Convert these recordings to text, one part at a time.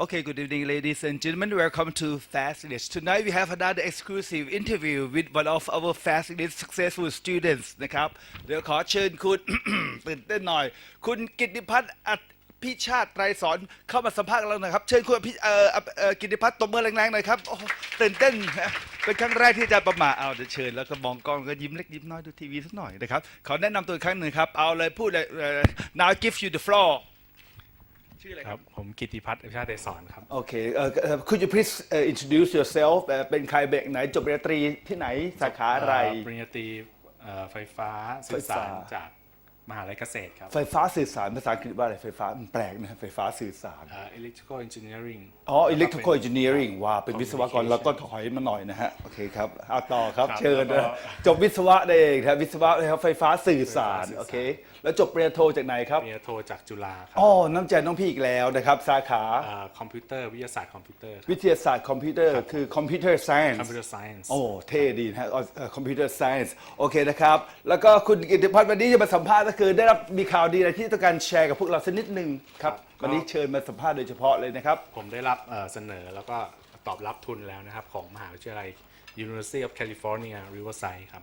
Okay, good evening, ladies and gentlemen. Welcome to Facilities. Tonight we have another exclusive interview with one of our Facilities successful students นะครับ เดี๋ยวขอเชิญคุณ ตื่นเต้นหน่อย คุณกิติพัฒน์อัดพิชาติไตรสอนเข้ามาสัมภาษณ์เราหน่อยครับ เชิญคุณอภิเอ่อเอ่อกิติพัฒน์ตบมือแรงๆหน่อยครับโอ้โหตื่นเต้นนะเป็นครั้งแรกที่อาจะประมาเอาเดี๋ยวเชิญแล้วก็มองกล้องก็ยิ้มเล็กยิ้มน้อยดูทีวีสักหน่อยนะครับ ขอแนะนำตัวอีกครั้งหนึ่งครับ เอาเลยพูดเลยเอ่อ now I give you the floor ชื่ออะไรคครัรับบผมกิติพัฒน์อภิชาติเดชสอนครับโอเคเอ่อเอ่อ could you please uh, introduce yourself เอ่อเป็นใครเบกไหนจบปริญญาตรีที่ไหนสาขาอะไรเปริญญาตรีเอ่อไฟฟ้าสื่อสารไฟฟ้าจาก มหาลัยเกษตรครับ ไฟฟ้าสื่อสารภาษาอังกฤษว่าอะไรไฟฟ้ามันแปลกนะ ไฟฟ้าสื่อสารเอ่อ electrical engineering อ๋อ electrical engineering ว่าเป็นวิศวกร Communication แล้วก็ถอยมาหน่อยนะฮะ โอเคครับเอาต่อครับครับเชิญแล้วนะก็จบวิศวะได้เองครับวิศวะนะครับไฟฟ้าสื่อสารไฟฟ้าสื่อสารโอเค แล้วจบปริญญาโทจากไหนครับปริญญาโทจากจุฬาครัอ๋อน้ำใจน้องพี่อีกแล้วนะครับสาขาเอ่อคอมพิวเตอร์วิทยาศาสตร์คอมพิวเตอร์ครับ วิทยาศาสตร์คอมพิวเตอร์คือ computer science computer science โอ้ เท่ดีนะฮะคอมพิวเตอร์ไซน์โอเคนะครับ แล้วก็คุณกิติพัฒน์วันนี้จะมาสัมภาษณ์ก็คือได้รับมีข่าวดีอะไรที่ต้องการแชร์กับพวกเราสักนิดหนึ่งครับครับ วันนี้เชิญมาสัมภาษณ์โดยเฉพาะเลยนะครับ ผมได้รับเอ่อเสนอแล้วก็ตอบรับทุนแล้วนะครับ ของมหาวิทยาลัย University of California Riverside ครับ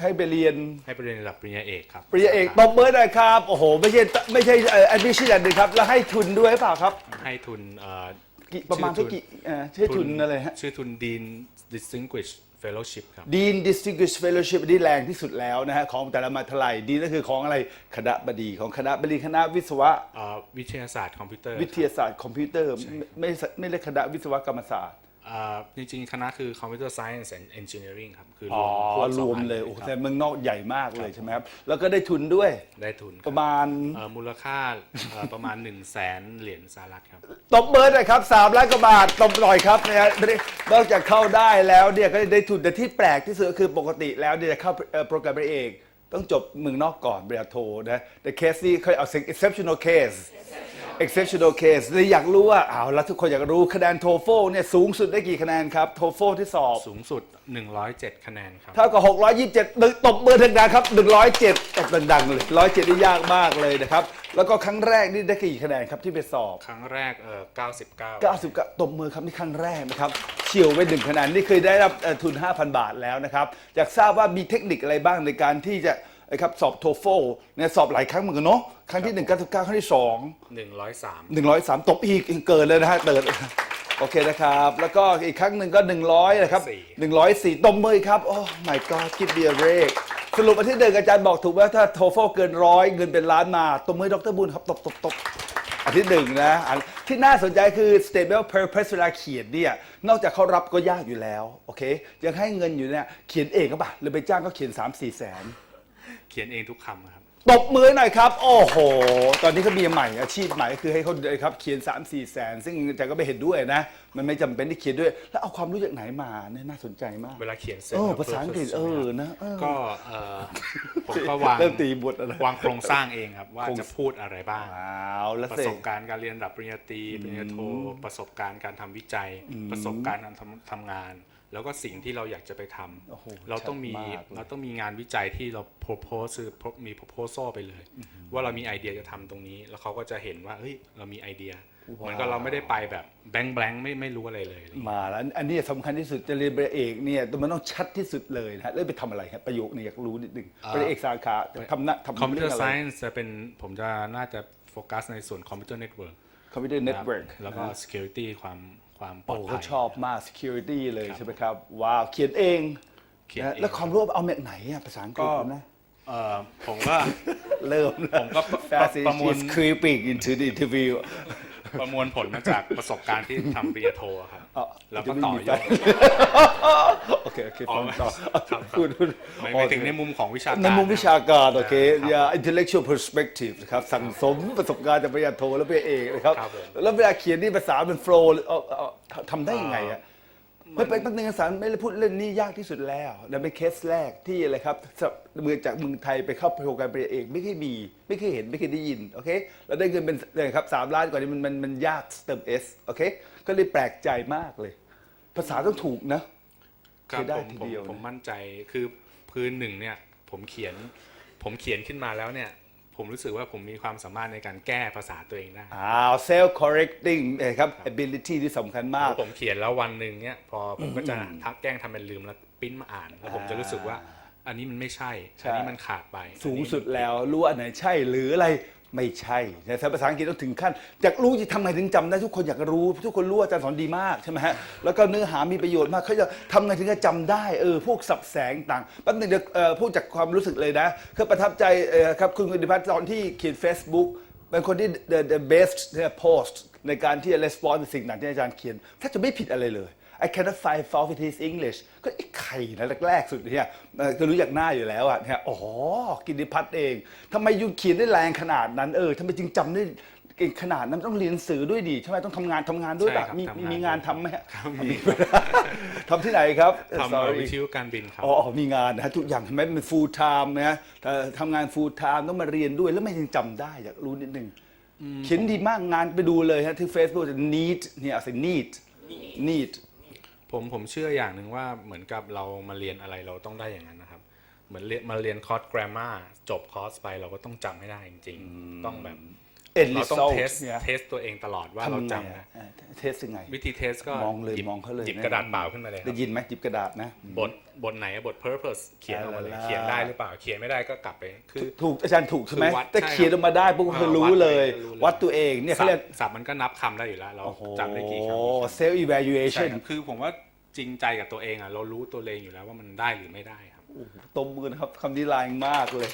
ให้ไปเรียนให้ไปเรียนระดับปริญญาเอกครับปริญญาเอกตบมือหน่อยครับโอ้โหไม่ใช่ไม่ใช่เอ่อ admission อันหนึ่งครับ แล้วให้ทุนด้วยหรือเปล่าครับให้ทุนเอ่อกี่ประมาณชื่เท่าอทุนกี่เอ่อชื่อทุนอะไรฮะ ชื่อทุน Dean Distinguished Fellowship ครับ Dean Distinguished Fellowship นี่แรงที่สุดแล้วนะฮะของแต่ละมหาวิทยาลัยดีก็คือของอะไรคณะบดีของคณะบดีคณะวิศวะเอ่อวิทยาศาสตร์คอมพิวเตอร์วิทยาศาสตร์คอมพิวเตอร์ไม่ไม่ไม่เรียกคณะวิศวกรรมศาสตร์อ่า จริงๆ คณะคือ Computer Science and Engineering ครับ คือรอ๋อวมพวกรสองวมอันเลยโอ้คแต่รับเมืองนอกใหญ่มากเลยใช่ไหมครับแล้วก็ได้ทุนด้วยได้ทุนคปรับระมาณเอ่อมูลค่าเอ่อประมาณ 1 0 0 0 0แสนเหรียญสหรัฐครับ ตบเบิร์ดเลยครับสามล้านกว่าบาทตบหน่อยครับนะฮะนอกจากเข้าได้แล้วเนี่ยก็ได้ทุนแต่ที่แปลกที่สุดก็คือปกติแล้วเนี่ยจะเข้าเอ่อโปรแกรมเอก ต้องจบเมืองนอกก่อนปริญญาโทนะแต่เคสนี้เคยเอา exceptional case exceptional case เลยอยากรู้ว่าเอาแล้วทุกคนอยากรู้คะแนนโทโฟเนี่ยสูงสุดได้กี่คะแนนครับโทโฟที่สอบสูงสุด 107 คะแนนครับ เท่ากับ 627ดึงตบมือดังๆครับ 107ตบดังๆเลย107นี่ยากมากเลยนะครับ แล้วก็ครั้งแรกนี่ได้กี่คะแนนครับที่ไปสอบ ครั้งแรกเอ่อ99 99ตบมือครับนี่ครั้งแรกนะครับเฉียวไปหนึ่งคะแนนนี่เคยได้รับเอ่อทุน 5,000 บาทแล้วนะครับอยากทราบว่ามีเทคนิคอะไรบ้างในการที่จะ ไอ้ครับสอบโทโฟเนี่ยสอบหลายครั้งเหมือนกันเนาะครั้งที่ 1 99 ครั้งที่2 103 103 ตบอีกเกินเลยนะฮะเติร์ดโอเคนะครับ แล้วก็อีกครั้งหนึ่งก็ 100 นะครับ 104 ตบมือครับ โอ้ my god กิฟเบียร์เรก สรุปอันที่หนึ่งอาจารย์บอกถูกว่าถ้าโทโฟเกินร้อยเงินเป็นล้านมาตบมือดรบุญครับตบตบตบอันที่หนึ่งนะอันที่น่าสนใจคือ stable purpose เวลาเขียนเนี่ยนอกจากเขารับก็ยากอยู่แล้ว โอเค ยังให้เงินอยู่เนี่ยเขียนเองก็ปะหรือไปจ้างเขาเขียน 3 4 แสนเขียนเองทุกคำครับตบมือหน่อยครับ โอ้โห ตอนนี้เขามีใหม่อาชีพใหม่คือให้เขาครับเขียน 3 4 แสน ซึ่งอาจารย์ก็ไม่เห็นด้วยนะ มันไม่จำเป็นที่เขียนด้วย แล้วเอาความรู้จากไหนมาเนี่ยน่าสนใจมาก เวลาเขียนเสร็จเออครับภาษาอังกฤษเออนะเออก็เอ่อผมก็วางเริ่มตีบทอะไรวางโครงสร้างเองครับ ว่าโครงจะพูดอะไรบ้างอ้าวแล้วประเสสร็จบการณ์การเรียนระดับปริญญาตรีปริญญาโทประสบการณ์การทำวิจัย ประสบการณ์การทำทำงาน แล้วก็สิ่งที่เราอยากจะไปทำโอ้โหเราต้องมีชัดมากเลยเราต้องมีงานวิจัยที่เรา propose คือมี proposal ไปเลย ว่าเรามีไอเดียจะทำตรงนี้ แล้วเขาก็จะเห็นว่าเฮ้ยเรามีไอเดียเหมือนกับเราไม่ได้ไปแบบแบงค์แบงค์ไม่ไม่รู้อะไรเลย มาแล้วอันนี้สำคัญที่สุดจะเรียนปริญญาเอกเนี่ยมันต้องชัดที่สุดเลยนะฮะแล้วไปทำอะไรครับประโยคนี้อยากรู้นิดหนึ่งปริญญาเอกสาขาทำนะทำคอมพิวเตอเรื่ร์งะไซไรน์จะเป็นผมจะน่าจะโฟกัสในส่วนคอมพิวเตอร์เน็ตเวิร์กคอมพิวเตอร์เน็ตเวิร์กแล้วก็ security ความ ความปลอโอ้ดเขาภัย ชอบมาก security เลยใช่ไหมครับ ว้าว เขียนเองเขียนนะเองแล้วความรู้เอามาจากไหนอะภาษาอังกฤษก็นะ เอ่อผมก็ เริ่มผมก็ประ Fast ประมวล is creeping into the interview ประมวลผลมาจากประสบการณ์ที่ทำปริญญาโทอะครับ อ๋อแล้วก็ต่อยอด โอเคโอเคอ๋อฟังต่อครับพูดพูดหมายหมายถึงในมุมของวิชาการในมุมวิชาการโอเคครับอย่า intellectual perspective นะครับสั่งสมประสบการณ์จากปริญญาโทและปริญญาเอกนะครับ ครับผม แล้วเวลาเขียนนี่ภาษาเป็นโฟล์ทำได้ยังไงอะ ไม่เป็นตั้งแต่สารไม่ได้พูดเรื่องนี้ยากที่สุดแล้วและเป็นเคสแรกที่อะไรครับเมืองจากเมืองไทยไปเข้าโปรแกรมปริญญาเอกไม่เคยมี ไม่เคยเห็นไม่เคยได้ยินโอเคแล้วได้เงินเป็นเลยครับสามล้านกว่านี้มันมันมันยากเติมเอสโอเคก็เลยแปลกใจมากเลย ภาษาต้องถูกนะครับใช้ได้ผมทีผมเดียวผมนะมั่นใจคือพื้นหนึ่งเนี่ย ผมเขียน ผมเขียนขึ้นมาแล้วเนี่ย ผมรู้สึกว่าผมมีความสามารถในการแก้ภาษาตัวเองได้อ้าว self correcting นะครับ ability ที่สำคัญมากพอผมเขียนแล้ววันหนึ่งเนี่ยพอผมก็จะทักแกล้งทำเป็นลืมแล้วปริ้นมาอ่าน แล้วผมจะรู้สึกว่าอันนี้มันไม่ใช่ใช่อันนี้มันขาดไป สูงสุดแล้วรู้ว่าอันไหนใช่หรืออะไร ไม่ใช่แต่ภาษาอังกฤษต้องถึงขั้นอยากรู้จะทำไงถึงจำได้ทุกคนอยากรู้ ทุกคนรู้ว่าอาจารย์สอนดีมากใช่ไหมฮะแล้วก็เนื้อหามีประโยชน์มากเขาจะทำไงถึงจะจำได้เออพวกสับแสงต่างแป๊บนึงเดี๋ยวเอ่อพูดจากความรู้สึกเลยนะคือประทับใจเอ่อครับคุณกุติพัฒน์ตอนที่เขียน Facebook เป็นคนที่ the the best post ในการที่จะ respond สิ่งต่างที่อาจารย์เขียนถ้าจะไม่ผิดอะไรเลย I cannot find fault with his English ก็ไอ้ไข่นะแรกๆสุดเนี่ยเอ่อก็รู้จากหน้าอยู่แล้วอะเนี่ยอ๋อกินดิพัฒน์เองทำไมยูเขียนได้แรงขนาดนั้นเออทำไมจึงจำได้เก่งขนาดนั้นต้องเรียนหนังสือด้วยดิใช่ไหมต้องทำงานทำงานด้วยใช่ป่ะครับมีทำงานมีงานทำไหมฮะครับมีทำที่ไหนครับทำ Sorry วิทยุการบินครับอ๋ออ๋อมีงานนะฮะทุกอย่างทำไมเป็น full time นะฮะเอ่อทำงาน full time ต้องมาเรียนด้วยแล้วไม่ยังจำได้อยากรู้นิดนึงเขียนดีมากงานไปดูเลยฮะที่ Facebook จะ neat เนี่ยสิ neat neat ผมผมเชื่ออย่างหนึ่งว่าเหมือนกับเรามาเรียนอะไรเราต้องได้อย่างนั้นนะครับ เหมือนเรียนมาเรียนคอร์ส grammar จบคอร์สไปเราก็ต้องจำให้ได้จริง ๆ ต้องแบบ end เราต้อง result เทสเนี่ยเทสตัวเองตลอดว่าเราทำไงจำอะนะเออเทสยังไง วิธีเทสก็มองเลยหบมองเขาเลยหยิบนะกระดาษเปล่าขึ้นมาเลยคได้รับยินไหมหยิบกระดาษนะ บทบทไหนอะบท purpose เขียนออกมาเลยเอาละเขียนได้หรือเปล่า เขียนไม่ได้ก็กลับไป คือ ถูกอาจารย์ถูกใช่ไหมคือวัดแต่ใช่เขียนออกมาได้ปุ๊บก็คืออ่ารู้วัดเลยรู้เลย วัดตัวเองเนี่ยเขาศัพเรียกท์ศัพท์มันก็นับคำได้อยู่แล้ว เราโอ้โหจำได้กี่คำ self ใช่ evaluation ครับคือผมว่าจริงใจกับตัวเองอะเรารู้ตัวเองอยู่แล้วว่ามันได้หรือไม่ได้ครับโอ้โหตบมือนะครับคำนี้แรงมากเลย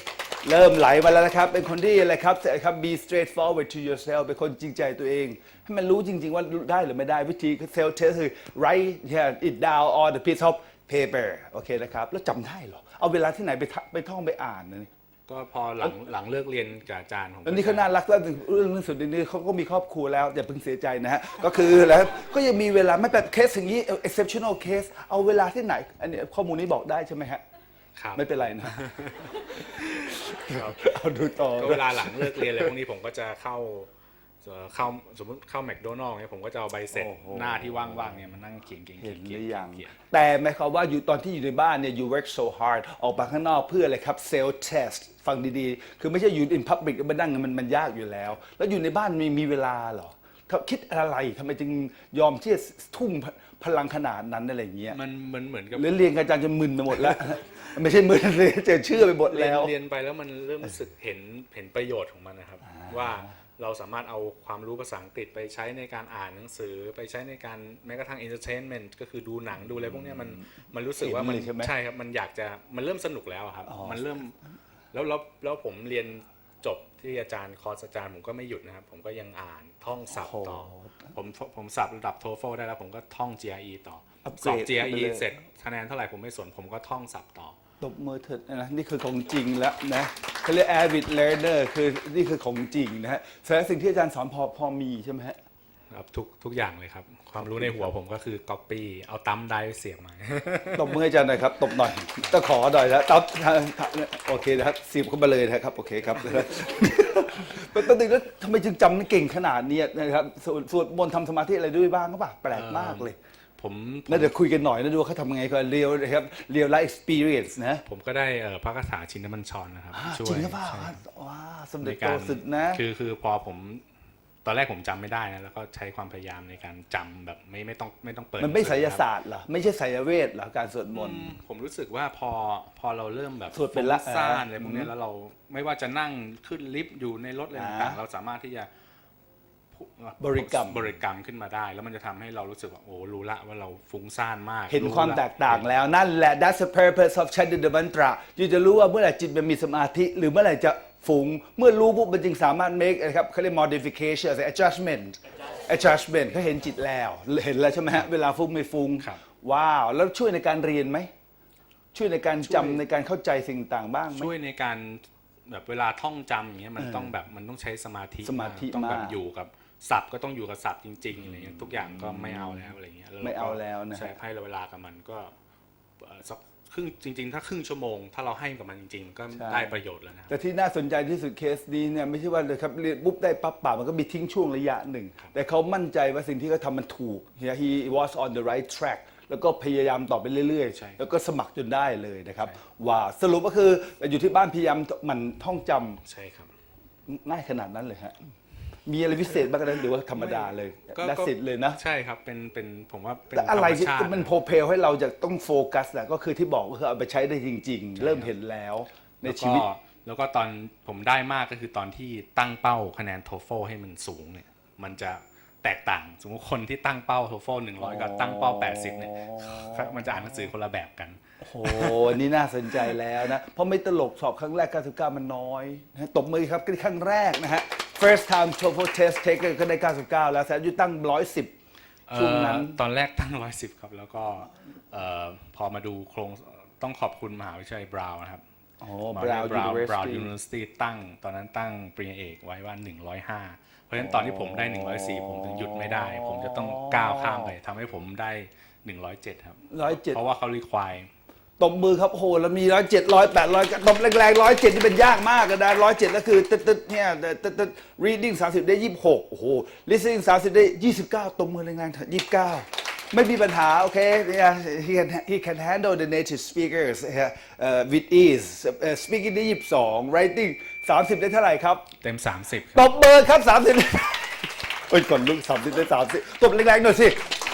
เริ่มไหลมาแล้วนะครับ เป็นคนที่อะไรครับครับ be straightforward to yourself เป็นคนจริงใจตัวเอง ให้มันรู้จริง ๆ ว่าได้หรือไม่ได้วิธี self test คือ write yeah, it down on the piece of paper โอเคนะครับ แล้วจำได้เหรอ เอาเวลาที่ไหนไปทไปท่องไปอ่านนะนี่ก็พอหลังหลังเลิกเรียนกับอาจารย์ผมแล้วนี่เขาน่ารักแล้วเรื่องที่สุดนี้เขาก็มีครอบครัวแล้ว อย่าเพิ่งเสียใจนะฮะ ก็คือแล้วก็ยังมีเวลาไม่แบบเคสอย่างนี้ exceptional case เอาเวลาที่ไหน อันนี้ข้อมูลนี้บอกได้ใช่ไหมฮะ ครับ ไม่เป็นไรนะ เอาดูต่อก็เวลาหลังเลิกเรียนอะไรพวกนี้ผมก็จะเข้าเอ่อเข้าสมมติเข้าแมคโดนัลล์เนี่ยผมก็จะเอาใบเสร็จโอ้โห หน้าที่ว่างๆเนี่ยมานั่งเขียนเขียนเห็เขียนนหรือยังเขียน แต่หมายความว่าอยู่ตอนที่อยู่ในบ้านเนี่ย you work so hard ออกมาข้างนอกเพื่ออะไรครับ self test ฟังดีๆ คือไม่ใช่อยู่ in public แล้วมานั่งมันมันยากอยู่แล้ว แล้วอยู่ในบ้านมีมีเวลาเหรอถ้า คิดอะไรทำไมจึงยอมที่จะทุ่มพลังขนาดนั้นอะไรอย่างเงี้ย มันมันเหมือนกับหรือเรียนกับอาจารย์จนมึนไปหมดแล้ว ไม่ใช่มึนเลยเจอชื่อไปหมดเรียนแล้ว เรียนไปแล้วมันเริ่มรู้สึกเห็นเห็นประโยชน์ของมันนะครับ ว่าเราสามารถเอาความรู้ภาษาอังกฤษไปใช้ในการอ่านหนังสือไปใช้ในการแม้กระทั่ง entertainment ก็คือดูหนังดูอะไรพวกเนี้ยมันมันรู้สึกว่ามันเห็นเลยใช่ไหมใช่ครับมันอยากจะมันเริ่มสนุกแล้วอะครับอ๋อมันเริ่มแล้วแล้วแล้วผมเรียน จบที่อาจารย์คอร์สอาจารย์ผมก็ไม่หยุดนะครับ ผมก็ยังอ่านท่องศัพท์ต่อ ผมผมสับระดับ TOEFL ได้แล้ว ผมก็ท่อง GRE ต่ออัปเกสรอบดไป GRE เลยเสร็จคะแนนเท่าไหร่ผมไม่สนผมก็ท่องศัพท์ต่อตบมือเถิดนะนี่คือของจริงแล้วนะเขาเรียก avid learner คือนี่คือของจริงนะฮะแสดงสิ่งที่อาจารย์สอนพอพอมีใช่ไหมฮะ ครับทุกทุกอย่างเลยครับ ความรู้ในหัวผมก็คือ Copy เอาตั้มได้เสียบมาตบมือให้อาจารย์หน่อยครับตบหน่อยต้องขอหน่อยนะตับโอเคนะครับสีบเข้ามาเลยนะครับ โอเคครับเป็นตัวนึงแล้วทำไมจึงจำเก่งขนาดเนี้ยนะครับสวดสวดมนต์ทำสมาธิอะไรด้วยบ้างก็ปล่ะแปลกมากเลยผมผมแล้วเดี๋ยวคุยกันหน่อยนะดูว่าเขาทำยังไงก็เรียวนะครับเรียวไลฟ์ experience นะ ผมก็ได้เอ่อพระคาถาชินมันชรนะครับอ่าช่วยจริงหรือเปล่าใช่ว้าสมในเด็จโตการสุดนะ คือคือพอผม ตอนแรกผมจำไม่ได้นะแล้วก็ใช้ความพยายามในการจำแบบไม่ไม่ต้องไม่ต้องเปิดมันไม่หงไสสืยอครับศาสตร์เหรอไม่ใช่ไสยเวทเหรอการสวดมนต์ผมรู้สึกว่าพอพอเราเริ่มแบบสวดเป็นละฟุ้งซ่านเออออะไรพวกเนี้ยแล้วเราไม่ว่าจะนั่งขึ้นลิฟต์อยู่ในรถอะไรอ่าต่างๆเราสามารถที่จะพูดบริกรรมบริกรรมขึ้นมาได้ แล้วมันจะทำให้เรารู้สึกว่าโอ้รู้ละว่าเราฟุ้งซ่านมาก เห็นรู้ความละแตกต่างแล้วนั่นแหละ that's the purpose of chanting the mantra ยูจะรู้ว่าเมื่อไหร่จิตมันมีสมาธิ หรือเมื่อไหร่จะ ฟุ้งเมื่อรู้ปุ๊บมันจึงสามารถ make นะครับเขาเรียก modification adjustment adjustment เขาเห็นจิตแล้ว เห็นแล้วใช่ไหมฮะ เวลาฟุ้งไม่ฟุ้งครับ ว้าว แล้วช่วยในการเรียนไหม ช่วยในการจำในการเข้าใจสิ่งต่างบ้างไหม ช่วยในการแบบเวลาท่องจำอย่างเงี้ยมันต้องแบบมันต้องใช้สมาธิสมาธิต้องแบบมากอยู่กับศัพท์ก็ต้องอยู่กับศัพท์จริงๆอะไรเงี้ยทุกอย่างก็ไม่เอาแล้วอะไรเงี้ยรก็ไม่เอาแล้วนะฮะ ใช่ให้เวลากับมันก็เอ่อ สักครึ่งจริง ๆ ถ้าครึ่งชั่วโมง ถ้าเราให้กับมันจริงๆก็ได้ประโยชน์แล้วนะครับ แต่ที่น่าสนใจที่สุดเคสนี้เนี่ยไม่ใช่ว่าเลยครับเรียนปุ๊บได้ปั๊บป่ามันก็มีทิ้งช่วงระยะหนึ่ง แต่เขามั่นใจว่าสิ่งที่เขาทำมันถูก He- he was on the right track แล้วก็พยายามต่อไปเรื่อยใช่ ๆ แล้วก็สมัครจนได้เลยนะครับว้าวสรุปก็คืออยู่ที่บ้านพยายามหมันท่องจำใช่ครับ ง่ายขนาดนั้นเลยฮะ มีอะไรพิเศษบ้างกันหรือว่าธรรมดาเลยก็ดัสิตเลยนะ ใช่ครับเป็นเป็นผมว่าเป็นแต่อะไรธรรมที่ชาติมันโพเพลให้เราจะต้องโฟกัสนะก็คือที่บอกก็คือเอาไปใช้ได้จริง ๆ เริ่มเห็นแล้วในชีวิต แล้วก็แล้วก็ตอนผมได้มากก็คือตอนที่ตั้งเป้าคะแนนโทโฟให้มันสูงเนี่ยมันจะแตกต่างสมมติคนที่ตั้งเป้าโทโฟหนึ่งร้อยกับตั้งเป้าแปดสิบเนี่ยมันจะอ่านหนังสือคนละแบบกัน โอ้โหอันนี่น่าสนใจแล้วนะ เพราะไม่ตลกสอบครั้งแรก 99 มันน้อยนะตบมือครับครั้งแรกนะฮะ first time TOEFL test taker ก็ได้ 99 แล้วแสนยุตั้ง 110 ช่วงนั้น เอ่อตอนแรกตั้งร้อยสิบครับ แล้วก็เอ่อพอมาดูโครงต้องขอบคุณมหาวิทยาลัยบราวน์นะครับโอ้มหาวิทยาลัย Brown บราวน์ University ยูนิเวอร์ซิตี้ตั้ง ตอนนั้นตั้งปริญญาเอกไว้ว่า 105 เพราะฉะนั้นตอนที่ผมได้ 104 ผมถึงหยุดไม่ได้ ผมจะต้องก้าวข้ามไปทำให้ผมได้ 107 ครับ 107 เพราะว่าเขารีควาย ตบมือครับโอ้โหแล้วมีร้อยเจ็ดร้อยแปดร้อยตบแรงๆร้อยเจ็ดนี่เป็นยากมากนะร้อยเจ็ดก็คือตึ๊ดตึ๊ดเนี่ยตึ๊ดตึ๊ด reading สามสิบได้ยี่สิบหกโอ้โห listening สามสิบได้ยี่สิบเก้าตบมือแรงๆยี่สิบเก้าไม่มีปัญหา โอเค yeah, he can he can handle the native speakers yeah, uh, with ease uh, speaking ได้ยี่สิบสอง writing สามสิบได้เท่าไหร่ครับ เต็ม30คตรับบมือครับสามสิบโอ้ยก่อนลุกสามสิบได้สามสิบตบแรงๆหน่อยสิ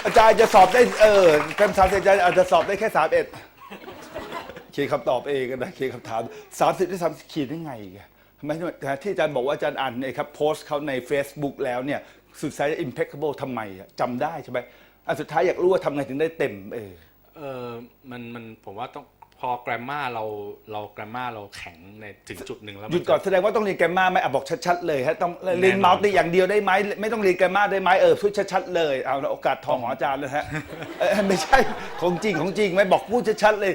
อาจารย์จะสอบได้เออเต็มสามสิบอาจารย์อาจจะสอบได้แค่สามเอ็ดเขียนคำตอบเองกันนะเขียนคำถามสามสิบได้สามเขียนได้ไงอีกอะทำไมที่อาจารย์บอกว่าอาจารย์อ่านในครับโพสต์เขาใน Facebook แล้วเนี่ยสุดท้าย impeccable ทำไมอะจำได้ใช่ไหมอันสุดท้ายอยากรู้ว่าทำไงถึงได้เต็มเออเออมันมันผมว่าต้องพอ grammar เราเรา grammar เราแข็งในถึงจุดหนึ่งแล้วหยุดก่อนแสดงว่าต้องเรียนแกรมมาไหมอะบอกชัดๆเลยฮะต้องเรียนแน่นอนมัลติอย่างเดียวได้ไหมไม่ต้องเรียนแกรมมาได้ไหมเออพูดชัดๆเลยเอาละโอกาสทองของอาจารย์เลยฮะเออไม่ใช่ของจริงของจริงไหมบอกพูดชัดๆเลย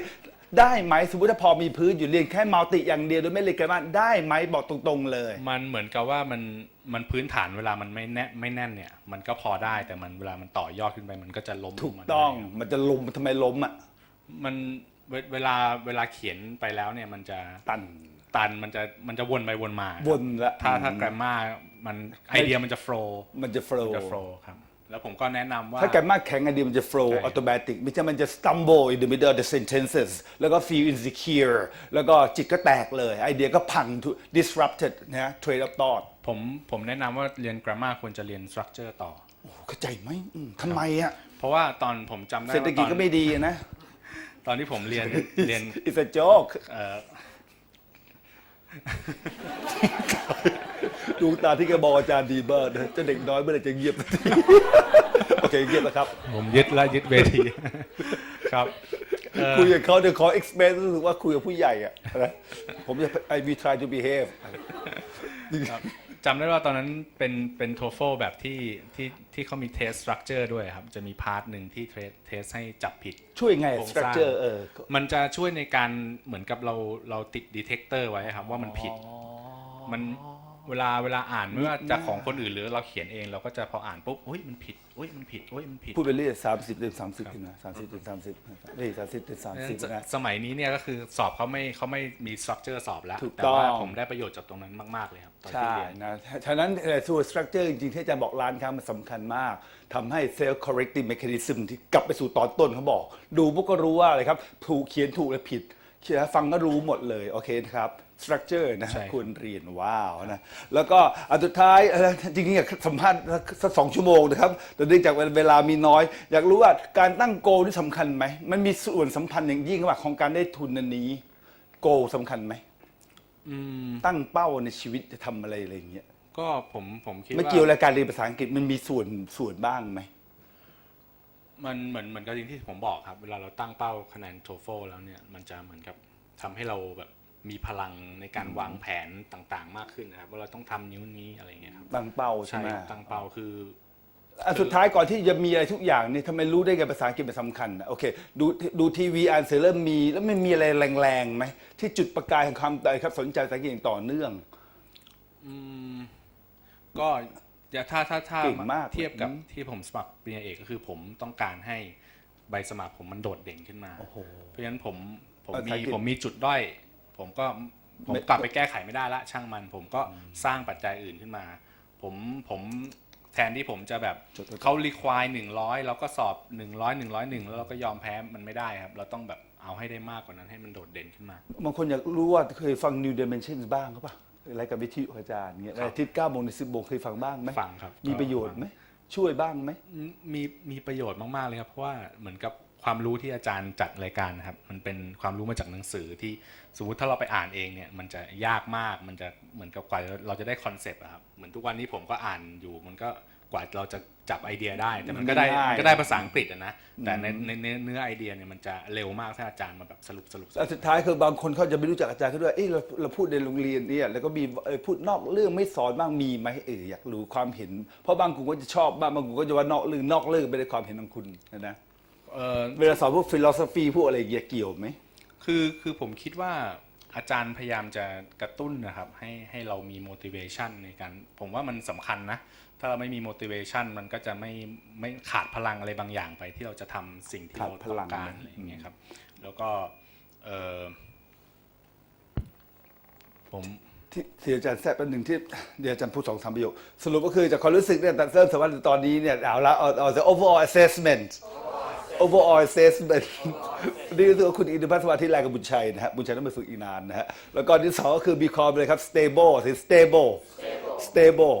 ได้ไหมสมมติถ้าพอมีพื้นอยู่เรียนแค่มัลติอย่างเดียวโดยไม่เรียนแกรมมาได้ไหมบอกตรงๆเลย มันเหมือนกับว่ามันมันพื้นฐานเวลามันไม่แน่นไม่แน่นเนี่ย มันก็พอได้แต่มันเวลามันต่อยอดขึ้นไปมันก็จะล้มถูกลมาต้องได้มันจะล้มทำไมล้มอะมันเวเวลาเวลาเขียนไปแล้วเนี่ยมันจะตันตันมันจะมันจะวนไปวนมาวนละถ้าถ้า grammar มันไอเดียมันจะ flow มันจะ flow จะ flow ครับ แล้วผมก็แนะนำว่า ถ้าแกรมมาแข็งไอเดียมันจะ flow ใช่ automatic ไม่ใช่มันจะ stumble in the middle of the sentences แล้วก็ feel insecure แล้วก็จิตก็แตกเลย ไอเดียก็พัง to- disrupted นะ train of thought ผมผมแนะนำว่าเรียน grammar ควรจะเรียน structure ต่อ โอ้โหเข้าใจไหมอืมทำไมอะเพราะว่าตอนผมจำได้เศรษฐว่ากิตจอนก็ไม่ดีนะ ตอนที่ผมเรียนเรียน it's a joke เอ่อ ดูตาที่แกบอกอาจารย์ดีมากนะเจะเด็กน้อยเมื่อไหร่จะเงียบสักทีโอเคเงียบแล้วครับ ผมยึดและยึดเวที ครับเอ่อ คุยกับเขาเดี๋ยวขอ express รู้สึกว่าคุยกับผู้ใหญ่อะนะผมจะ I we try to behave จำได้ว่าตอนนั้นเป็นเป็นโทโฟแบบที่ที่ที่เขามีเทสสตรัคเจอร์ด้วยครับ จะมีพาร์ทหนึ่งที่เทสเทสให้จับผิด ช่วยไง โครงสร้าง structure เออ มันจะช่วยในการเหมือนกับเราเราติดดีเทคเตอร์ไว้ครับ ว่ามันผิด มัน เวลาเวลาอ่านไม่ว่าจะของคนอื่นหรือเราเขียนเองเราก็จะพออ่านปุ๊บอุ้ยมันผิดอุ้ยมันผิดอุ้ยมันผิดพูดไปเรื่อยสามสิบเต็มสามสิบนะสามสิบเต็มสามสิบเฮ้ยสามสิบเต็มสามสิบนะสมัยนี้เนี่ยก็คือสอบเขาไม่เขาไม่มีสตรัคเจอร์สอบแล้วถูกแต่ต้องว่าผมได้ประโยชน์จากตรงนั้นมาก ๆ เลยครับตอนที่ใช่เรียนนะฉะนั้นเอ่อตัว structure จริงๆที่อาจารย์บอกร้านค้ามันสำคัญมากทำให้ self correcting mechanism ที่กลับไปสู่ตอนต้นเขาบอก ดูพวกก็รู้ว่าอะไรครับถูกเขียนถูกและผิดเขียนฟังก็รู้หมดเลยโอเค นะครับ structure นะใช่ควรเรียนว้าวนะแล้วก็อันสุดท้ายเอ่อจริงๆอยากสัมภาษณ์สักสองชั่วโมงนะครับแต่เนื่องจากเวลามีน้อย อยากรู้ว่าการตั้งโกนี่สำคัญไหมมันมีส่วนสัมพันธ์อย่างยิ่งระหว่างของการได้ทุนอันนี้ โกสำคัญไหมตั้งเป้าในชีวิตจะทำอะไรอะไรอย่างเงี้ยก็ผมผมคิดไม่ว่าเกี่ยวกับการเรียนภาษาอังกฤษมันมีส่วนส่วนบ้างไหม มันเหมือนเหมือนกับที่ผมบอกครับ เวลาเราตั้งเป้าคะแนนโทโฟแล้วเนี่ย มันจะเหมือนกับทำให้เราแบบ มีพลังในการวางแผนต่างๆ มากขึ้นนะครับว่าเราต้องทำนิ้วนี้อะไรเงี้ยครับตั้งเป้าใช่ใช่ไหมตั้งเป้าคืออันสุดท้ายก่อนที่จะมีอะไรทุกอย่างเนี่ยทำไมรู้ได้ไงภาษาอังกฤษเป็นสำคัญนะโอเค ดูดูทีวีอ่านเสร็จเริ่มมีแล้วมันมีอะไรแรงๆไหมที่จุดประกายของความอะไรครับสนใจภาษาอังกฤษอย่างต่อเนื่องก็อย่าถ้าถ้าถ้าเก่งมากเทียบกับอืมที่ผมสมัครปริญญาเอกก็คือผมต้องการให้ใบสมัครผมมันโดดเด่นขึ้นมาโอ้โหเพราะฉะนั้นผมผมภาษามีอังกฤษผมมีจุดด้อย ผมก็ผมไม่กลับไปแก้ไขไม่ได้ละช่างมัน ผมก็สร้างปัจจัยอื่นขึ้นมา ผมผมแทนที่ผมจะแบบจดไว้ก่อนเขารีควายหนึ่งร้อยเราก็สอบหนึ่งร้อยหนึ่งร้อยหนึ่งแล้วเราก็ยอมแพ้มันไม่ได้ครับ เราต้องแบบเอาให้ได้มากกว่านั้นให้มันโดดเด่นขึ้นมาบางคนอยากรู้ว่าเคยฟัง New Dimensions บ้างหรือเปล่ารายการวิทยุของอาจารย์เนี่ยวันอาทิตย์เก้าโมงถึงสิบโมงเคยฟังบ้างไหมฟังครับ มีประโยชน์ไหมช่วยบ้างไหมมีมีประโยชน์มากๆเลยครับเพราะว่าเหมือนกับ ความรู้ที่อาจารย์จัดรายการนะครับ มันเป็นความรู้มาจากหนังสือที่สมมติถ้าเราไปอ่านเองเนี่ย มันจะยากมากมันจะเหมือนกับกว่าเราจะได้คอนเซปต์อะครับเหมือนทุกวันนี้ผมก็อ่านอยู่มันก็กว่าเราจะจับไอเดียได้ แต่มันก็ได้มันง่ายมันก็ได้ภาษาอังกฤษอะนะแต่ในในในเนื้อไอเดียเนี่ยมันจะเร็วมากถ้าอาจารย์มาแบบสรุปสรุปสรุแล้วปสุดท้ายคือบางคนเขาจะไม่รู้จักอาจารย์เขาด้วยเอ้เราเราพูดในโรงเรียนเนี่ยแล้วก็มีเอ่อพูดนอกเรื่องไม่สอนบ้างมีไหมเอออยากรู้ความเห็น เพราะบางกลุ่มก็จะชอบบ้างบางกลุ่มก็จะว่านอกเรื่องนอกเรื่องไม่ได้ความเห็นของคุณนะนะ เออเวลาสอนพวกฟิโลโซฟีพวกอะไรอย่างเงี้ยเกี่ยวไหม คือคือผมคิดว่าอาจารย์พยายามจะกระตุ้นนะครับ ให้ให้เรามี motivation ในการผมว่ามันสำคัญนะ ถ้าเราไม่มี motivation มันก็จะไม่ไม่ขาดพลังอะไรบางอย่างไปที่เราจะทำสิ่งที่ขาดเราพต้อลังงการนะอะไรอย่างเงี้ยครับ แล้วก็เออผม ที่ที่อาจารย์แทรกเป็นหนึ่งที่เดี๋ยวอาจารย์พูดสองสามประโยคสรุปก็คือจากความรู้สึกเนี่ยแต่เริ่มสวัสดิ์ตอนนี้เนี่ยเอาละเอาเอาจะ overall assessment overall assessment นี่ก็คือคุณอินทพัฒน์สวัสดิ์ที่แรงกับบุญชัยนะฮะบุญชัยต้องไปฝึกอีกนานนะฮะแล้วก็อันที่สองก็คือมีความเลยครับ stable สิ stable stable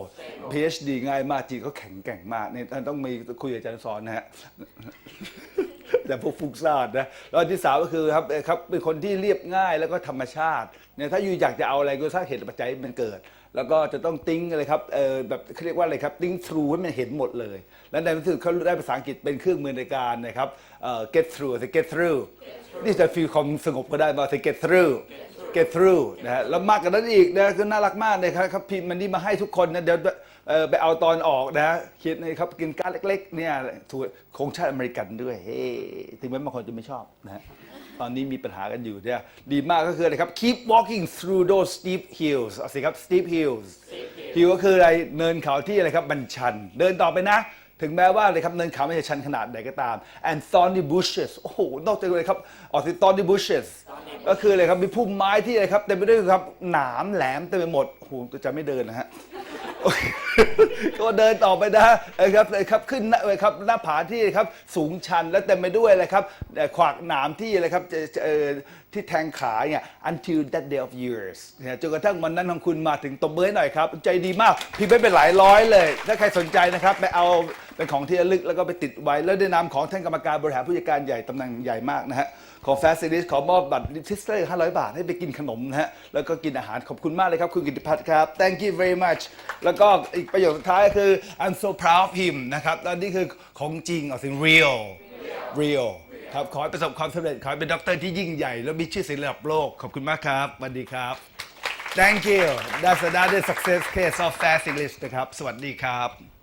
PhD ง่ายมากจีนเขาแข็งแกร่งมากเนี่ยท่านต้องมีคุยกับอาจารย์สอนนะฮะ แต่พวกฟุ้งซ่านนะแล้วอันที่สามก็คือครับเอ่อครับเป็นคนที่เรียบง่ายแล้วก็ธรรมชาติเนี่ยถ้าอยู่อยากจะเอาอะไรก็สร้างเหตุปัจจัยให้มันเกิด แล้วก็จะต้องติ้งอะไรครับเออแบบเขาเรียกว่าอะไรครับติ้ง through ให้มันเห็นหมดเลย และในที่สุดเขาได้ภาษาอังกฤษเป็นเครื่องมือในการนะครับเอ่อ get through จะ get through นี่จะฟีลความสงบก็ได้มาจะ get through get through นะฮะแล้วมากกว่านั้นอีกนะคือน่ารักมากเลยครับครับพิมพ์มันนี่มาให้ทุกคนนะเดี๋ยว เออไปเอาตอนออกนะเขียนนะครับกินการดเล็กๆเนี่ยถูกของชาติอเมริกันด้วยเฮ้ถึงแม้บางคนจะไม่ชอบนะตอนนี้มีปัญหากันอยู่เนี่ยดีมากก็คืออะไรครับ keep walking through those steep hills เอาสิครับ steep hills hill ก็คืออะไรเนินเขาที่อะไรครับมันชัน เดินต่อไปนะ ถึงแม้ว่าเลยครับเนินเขาไม่ใช่ชันขนาดไหนก็ตาม and thorny bushes โอ้โหนอกจากเลยครับออกที่ thorny bushes ก็คืออะไรครับมีพุ่มไม้ที่อะไรครับเต็มไปด้วยครับหนามแหลมเต็มไปหมดโอ้โหจะไม่เดินนะฮะ ก็เดินต่อไปนะฮะเออครับเออครับขึ้นหน้าเออครับหน้าผาที่ครับสูงชันและเต็มไปด้วยอะไรครับขวากหนามที่อะไรครับจะเอ่อที่แทงขาเนี่ย until that day of yours เนี่ยจนกระทั่งวันนั้นของคุณมาถึงตบมือให้หน่อยครับ ใจดีมากพิมพ์ไปเป็นหลายร้อยเลย ถ้าใครสนใจนะครับไปเอา เป็นของที่ระลึกแล้วก็ไปติดไว้ แล้วในนามของท่านกรรมการบริหารผู้จัดการใหญ่ตำแหน่งใหญ่มากนะฮะของ f a s t i l i s ขอมอบบัตรทิสเตอร์500 บาทให้ไปกินขนมนะฮะแล้วก็กินอาหารขอบคุณมากเลยครับ คุณกิติพัฒน์ครับ thank you very much แล้วก็อีกประโยคสุดท้ายคือ I'm so proud of him นะครับและนี่คือของจริงเอาสิ่ง real real ครับขอให้ประสบความสำเร็จ ขอให้เป็นด็อกเตอร์ที่ยิ่งใหญ่ และมีชื่อเสียงระดับโลก ขอบคุณมากครับสวัสดีครับ thank you that's another success case of fast English นะครับ สวัสดีครับ